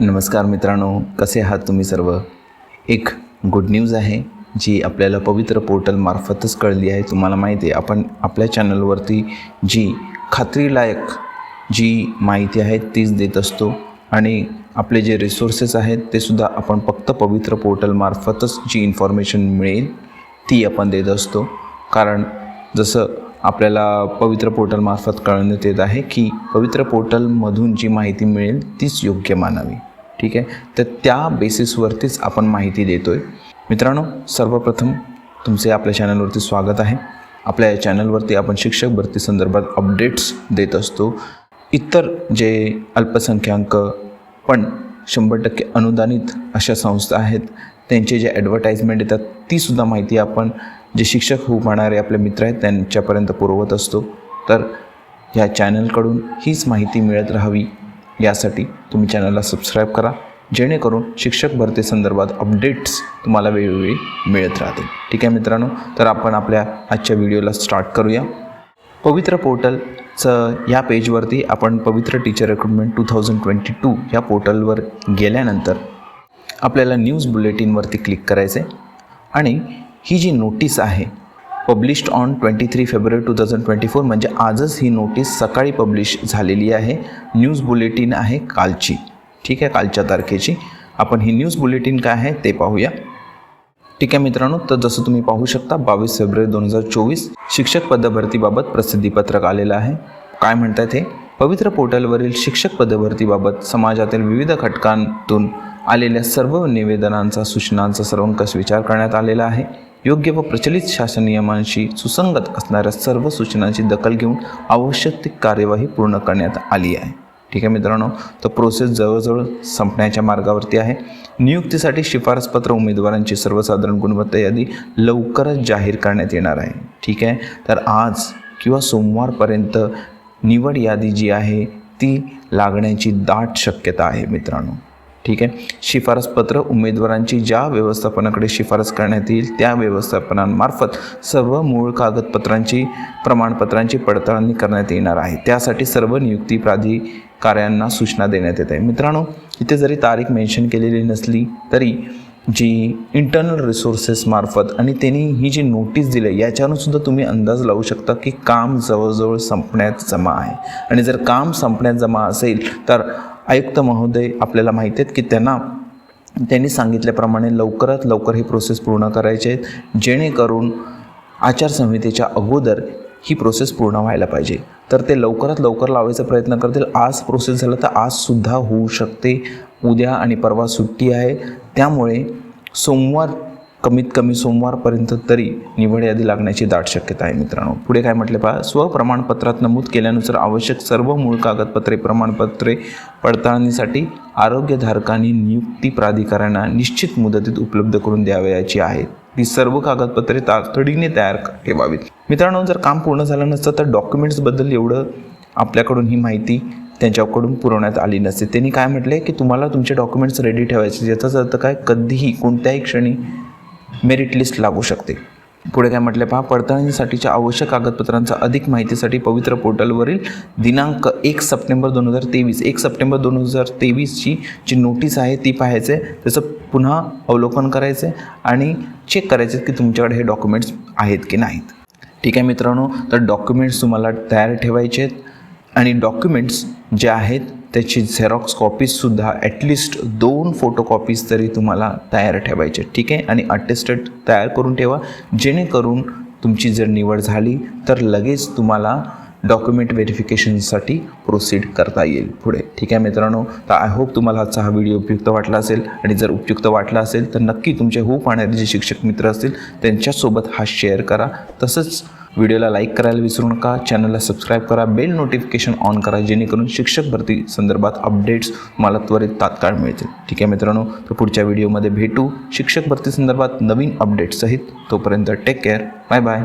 नमस्कार मित्रांनो कसे आहात तुम्ही सर्व? एक गुड न्यूज आहे जी आपल्याला पवित्र पोर्टलमार्फतच कळली आहे. तुम्हाला माहिती आहे आपण आपल्या चॅनलवरती जी खात्रीलायक जी माहिती आहे तीच देत असतो. आणि आपले जे रिसोर्सेस आहेत ते सुद्धा आपण फक्त पवित्र पोर्टलमार्फतच जी इन्फॉर्मेशन मिळेल ती आपण देत असतो. कारण जसं आपल्याला पवित्र पोर्टलमार्फत कळण्यात येत आहे की पवित्र पोर्टलमधून जी माहिती मिळेल तीच योग्य मानावी. ठीक आहे? तर त्या बेसिसवरतीच आपण माहिती देतो आहे मित्रांनो सर्वप्रथम तुमचे आपल्या चॅनलवरती स्वागत आहे. आपल्या या चॅनलवरती आपण शिक्षक भरती संदर्भात अपडेट्स देत असतो. इतर जे अल्पसंख्याक पण शंभर टक्के अनुदानित अशा संस्था आहेत त्यांचे जे ॲडव्हर्टाईजमेंट येतात तीसुद्धा माहिती आपण जे शिक्षक होऊ पाहणारे आपले मित्र आहेत त्यांच्यापर्यंत पुरवत असतो. तर ह्या चॅनलकडून हीच माहिती मिळत राहावी. यासाठी तुम्ही चॅनलला सबस्क्राईब करा जेणेकरून शिक्षक भरती संदर्भात अपडेट्स तुम्हाला वेळोवेळी मिळत राहतील. ठीक आहे मित्रांनो? तर आपण आपल्या आजच्या व्हिडिओला स्टार्ट करूया. पवित्र पोर्टलचं या पेजवरती आपण Pavitra teacher recruitment two thousand twenty two या पोर्टलवर गेल्यानंतर आपल्याला न्यूज बुलेटिनवरती क्लिक करायचं आहे आणि ही जी नोटीस आहे published on twenty three February two thousand twenty four म्हणजे आजच ही नोटीस सकाळी पब्लिश झालेली आहे. न्यूज बुलेटिन आहे कालची. ठीक आहे कालच्या तारखेची. आपण ही न्यूज बुलेटिन काय आहे ते पाहूया. ठीक आहे मित्रांनो तर जसं तुम्ही पाहू शकता बावीस फेब्रुवारी दोन हजार चोवीस शिक्षक पदभरतीबाबत प्रसिद्धीपत्रक आलेलं आहे. काय म्हणतात हे? पवित्र पोर्टलवरील शिक्षक पदभरतीबाबत समाजातील विविध घटकांतून आलेल्या सर्व निवेदनांचा सूचनांचा सर्वंकष विचार करण्यात आलेला आहे. योग्य व प्रचलित शासन नियमांशी सुसंगत असणाऱ्या सर्व सूचनांची दखल घेऊन आवश्यक ती कार्यवाही पूर्ण करण्यात आली आहे. ठीक आहे मित्रांनो तर प्रोसेस जवळजवळ संपण्याच्या मार्गावरती आहे. नियुक्तीसाठी शिफारसपत्र उमेदवारांची सर्वसाधारण गुणवत्ता यादी लवकरच जाहीर करण्यात येणार आहे. ठीक आहे? तर आज किंवा सोमवारपर्यंत निवड यादी जी आहे ती लागण्याची दाट शक्यता आहे मित्रांनो. ठीक आहे? शिफारसपत्र उमेदवारांची ज्या व्यवस्थापनाकडे शिफारस करण्यात येईल त्या व्यवस्थापनांमार्फत सर्व मूळ कागदपत्रांची प्रमाणपत्रांची पडताळणी करण्यात येणार आहे. त्यासाठी सर्व नियुक्ती प्राधिकाऱ्यांना सूचना देण्यात येत आहे. मित्रांनो इथे जरी तारीख मेन्शन केलेली नसली तरी जी इंटरनल रिसोर्सेसमार्फत आणि त्यांनी ही जी नोटीस दिली आहे याच्यावरूनसुद्धा तुम्ही अंदाज लावू शकता की काम जवळजवळ संपण्यात जमा आहे. आणि जर काम संपण्यात जमा असेल तर आयुक्त महोदय आपल्याला माहिती आहेत की त्यांना त्यांनी सांगितल्याप्रमाणे लवकरात लवकर ही प्रोसेस पूर्ण करायचे आहेत जेणेकरून आचारसंहितेच्या अगोदर ही प्रोसेस पूर्ण व्हायला पाहिजे. तर ते लवकरात लवकर लावायचा प्रयत्न करतील. आज प्रोसेस झालं तर आजसुद्धा होऊ शकते. उद्या आणि परवा सुट्टी आहे. त्यामुळे सोमवार कमीत कमी सोमवारपर्यंत तरी निवड यादी लागण्याची दाट शक्यता आहे मित्रांनो. पुढे काय म्हटले पहा? स्वप्रमाणपत्रात नमूद केल्यानुसार आवश्यक सर्व मूळ कागदपत्रे प्रमाणपत्रे पडताळणीसाठी आरोग्यधारकांनी नियुक्ती प्राधिकाऱ्यांना निश्चित मुदतीत उपलब्ध करून द्यावयाची आहेत ती सर्व कागदपत्रे तातडीने तयार ठेवावीत. मित्रांनो जर काम पूर्ण झालं नसतं तर डॉक्युमेंट्सबद्दल एवढं आपल्याकडून ही माहिती त्यांच्याकडून पुरवण्यात आली नसते. त्यांनी काय म्हटले? की तुम्हाला तुमचे डॉक्युमेंट्स रेडी ठेवायचे याचाच अर्थ काय? कधीही कोणत्याही क्षणी मेरिट लिस्ट लागू शकते. पुढे काय म्हटले? पहा पडताळणीसाठीच्या आवश्यक कागदपत्रांचा अधिक माहितीसाठी पवित्र पोर्टलवरील दिनांक एक सप्टेंबर दोन हजार तेवीस एक सप्टेंबर दोन हजार तेवीसची जी नोटीस आहे ती पाहायचं. आहे त्याचं पुन्हा अवलोकन करायचं आहे आणि चेक करायचे की तुमच्याकडे हे डॉक्युमेंट्स आहेत की नाहीत. ठीक आहे मित्रांनो तर डॉक्युमेंट्स तुम्हाला तयार ठेवायचे आहेत. आणि डॉक्युमेंट्स जे आहेत त्याची झेरॉक्स कॉपीजसुद्धा ॲटलिस्ट दोन फोटोकॉपीज तरी तुम्हाला तयार ठेवायचे. ठीक आहे? आणि अटेस्टेड तयार करून ठेवा. जेणेकरून तुमची जर निवड झाली तर लगेच तुम्हाला डॉक्युमेंट व्हेरिफिकेशनसाठी प्रोसीड करता येईल पुढे. ठीक आहे मित्रांनो? तर आय होप तुम्हाला आजचा हा व्हिडिओ उपयुक्त वाटला असेल. आणि जर उपयुक्त वाटला असेल तर नक्की तुमचे हो पाहणारे जे शिक्षक मित्र असतील त्यांच्यासोबत हा शेअर करा. तसंच व्हिडिओला लाईक करायला विसरू नका. चॅनलला सबस्क्राईब करा. बेल नोटिफिकेशन ऑन करा जेणेकरून शिक्षक भरती संदर्भात अपडेट्स मला त्वरित तात्काळ मिळतील. ठीक आहे मित्रांनो तर पुढच्या व्हिडिओमध्ये भेटू. शिक्षक भरती संदर्भात नवीन अपडेट्ससहित तोपर्यंत टेक केअर बाय बाय